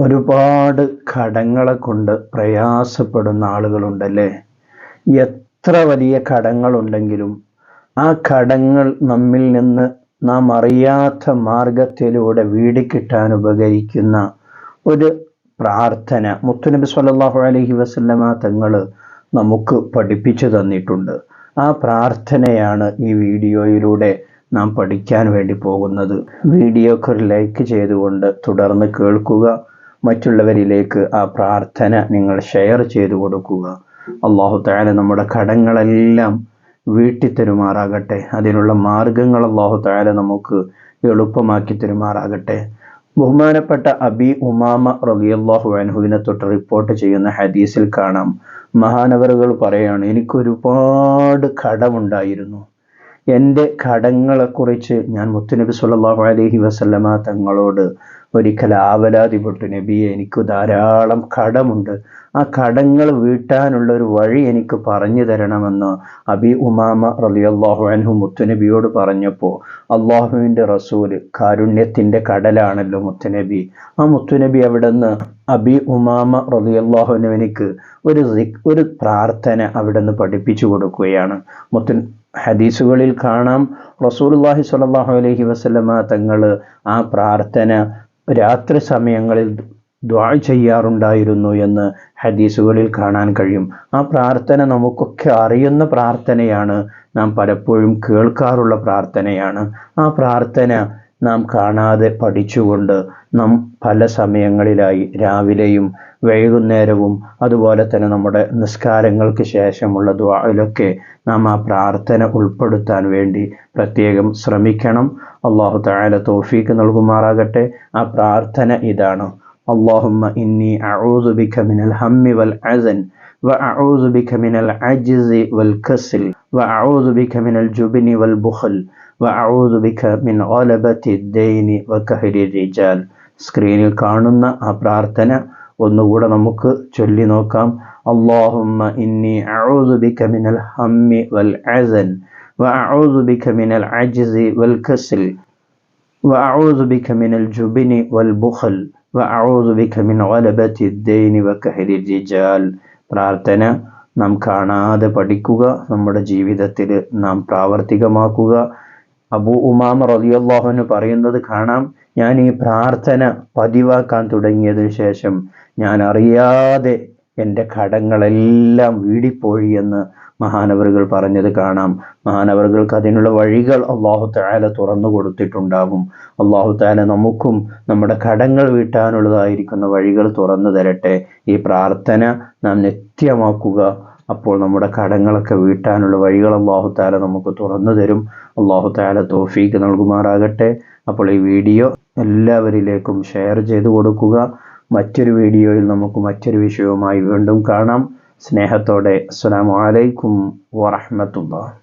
ഒരുപാട് കടങ്ങളെ കൊണ്ട് പ്രയാസപ്പെടുന്ന ആളുകളുണ്ടല്ലേ? എത്ര വലിയ ഘടങ്ങളുണ്ടെങ്കിലും ആ കടങ്ങൾ നമ്മിൽ നിന്ന് നാം അറിയാത്ത മാർഗത്തിലൂടെ വീടിക്കിട്ടാൻ ഉപകരിക്കുന്ന ഒരു പ്രാർത്ഥന മുത്തുനബി സല്ലാഹു അലഹി വസല്ലമ തങ്ങൾ നമുക്ക് പഠിപ്പിച്ചു തന്നിട്ടുണ്ട്. ആ പ്രാർത്ഥനയാണ് ഈ വീഡിയോയിലൂടെ നാം പഠിക്കാൻ വേണ്ടി പോകുന്നത്. വീഡിയോക്ക് ഒരു ലൈക്ക് ചെയ്തുകൊണ്ട് തുടർന്ന് കേൾക്കുക. മറ്റുള്ളവരിലേക്ക് ആ പ്രാർത്ഥന നിങ്ങൾ ഷെയർ ചെയ്തു കൊടുക്കുക. അള്ളാഹു താല നമ്മുടെ കടങ്ങളെല്ലാം വീട്ടി തരുമാറാകട്ടെ. അതിനുള്ള മാർഗങ്ങൾ അള്ളാഹു താല നമുക്ക് എളുപ്പമാക്കി തരുമാറാകട്ടെ. ബഹുമാനപ്പെട്ട അബി ഉമാമ റളിയല്ലാഹു അൻഹുവിനെ തൊട്ട് റിപ്പോർട്ട് ചെയ്യുന്ന ഹദീസിൽ കാണാം. മഹാനവറുകൾ പറയാണ് എനിക്കൊരുപാട് കടമുണ്ടായിരുന്നു. എന്റെ കടങ്ങളെക്കുറിച്ച് ഞാൻ മുത്തുനബി സല്ലല്ലാഹു അലൈഹി വസല്ലമ തങ്ങളോട് ഒരിക്കൽ ആവലാതിപ്പെട്ടു നബിയെ എനിക്ക് ധാരാളം കടമുണ്ട്. ആ കടങ്ങൾ വീട്ടാനുള്ള ഒരു വഴി എനിക്ക് പറഞ്ഞു തരണമെന്ന് അബി ഉമാമ റളിയല്ലാഹു അൻഹു മുത്തുനബിയോട് പറഞ്ഞപ്പോൾ അള്ളാഹുവിന്റെ റസൂൽ കാരുണ്യത്തിന്റെ കടലാണല്ലോ മുത്തുനബി. ആ മുത്തുനബി അവിടെ നിന്ന് അബി ഉമാമ റളിയല്ലാഹുവിനിക്ക് ഒരു ഒരു പ്രാർത്ഥന അവിടെ നിന്ന് പഠിപ്പിച്ചു കൊടുക്കുകയാണ്. മുത്തു ഹദീസുകളിൽ കാണാം റസൂലുള്ളാഹി സ്വല്ലല്ലാഹു അലൈഹി വസല്ലമ തങ്ങൾ ആ പ്രാർത്ഥന രാത്രി സമയങ്ങളിൽ ദ്വാ ചെയ്യാറുണ്ടായിരുന്നു എന്ന് ഹദീസുകളിൽ കാണാൻ കഴിയും. ആ പ്രാർത്ഥന നമുക്കൊക്കെ അറിയുന്ന പ്രാർത്ഥനയാണ്. നാം പലപ്പോഴും കേൾക്കാറുള്ള പ്രാർത്ഥനയാണ്. ആ പ്രാർത്ഥന നാം കാണാതെ പഠിച്ചുകൊണ്ട് നാം പല സമയങ്ങളിലായി രാവിലെയും വൈകുന്നേരവും അതുപോലെ തന്നെ നമ്മുടെ നിസ്കാരങ്ങൾക്ക് ശേഷമുള്ള ദ്വായിലൊക്കെ നാം ആ പ്രാർത്ഥന ഉൾപ്പെടുത്താൻ വേണ്ടി പ്രത്യേകം ശ്രമിക്കണം അള്ളാഹു താല തോഫീക്ക് നൽകുമാറാകട്ടെ ആ പ്രാർത്ഥന ഇതാണ് اللهم إني أعوذ بك من الهم والحزن وأعوذ بك من العجز والكسل وأعوذ بك من الجبن والبخل وأعوذ بك من غلبة الدين وكهر الرجال സ്ക്രീനിൽ കാണുന്ന ആ പ്രാർത്ഥന ഒന്നുകൂടെ നമുക്ക് ചൊല്ലി നോക്കാം. അള്ളാഹുമ്മ ഇന്നി അഊദു ബിക മിനൽ ഹമ്മി വൽ അസൻ വഅഊദു ബിക മിനൽ അജ്സി വൽ കസൽ വഅഊദു ബിക മിനൽ ജുബ്നി വൽ ബുഖൽ വഅഊദു ബിക മിൻ ഗലബതി ദൈനി വകഹരി റിജാൽ പ്രാർത്ഥന നാം കാണാതെ പഠിക്കുക നമ്മുടെ ജീവിതത്തിൽ നാം പ്രാവർത്തികമാക്കുക. അബൂ ഉമാമ റളിയല്ലാഹു അൻഹു പറയുന്നത് കാണാം. ഞാൻ ഈ പ്രാർത്ഥന പതിവാക്കാൻ തുടങ്ങിയതിനു ശേഷം ഞാൻ അറിയാതെ എന്റെ കടങ്ങളെല്ലാം വീടിപ്പോഴി എന്ന് മഹാനവറുകൾ പറഞ്ഞത് കാണാം. മഹാനവറുകൾക്ക് അതിനുള്ള വഴികൾ അള്ളാഹു താല തുറന്നു കൊടുത്തിട്ടുണ്ടാകും. അള്ളാഹു താല നമുക്കും നമ്മുടെ കടങ്ങൾ വീട്ടാനുള്ളതായിരിക്കുന്ന വഴികൾ തുറന്നു തരട്ടെ. ഈ പ്രാർത്ഥന നാം നിത്യമാക്കുക. അപ്പോൾ നമ്മുടെ കടങ്ങളൊക്കെ വീട്ടാനുള്ള വഴികൾ അള്ളാഹു താല നമുക്ക് തുറന്നു തരും. അള്ളാഹു താല തോഫീക്ക് നൽകുമാറാകട്ടെ. അപ്പോൾ ഈ വീഡിയോ എല്ലാവരിലേക്കും ഷെയർ ചെയ്തു കൊടുക്കുക. മറ്റൊരു വീഡിയോയിൽ നമുക്ക് മറ്റൊരു വിഷയവുമായി വീണ്ടും കാണാം. സ്നേഹത്തോടെ അസ്സാം അലൈക്കും വറഹ്മത്തുള്ളാഹി.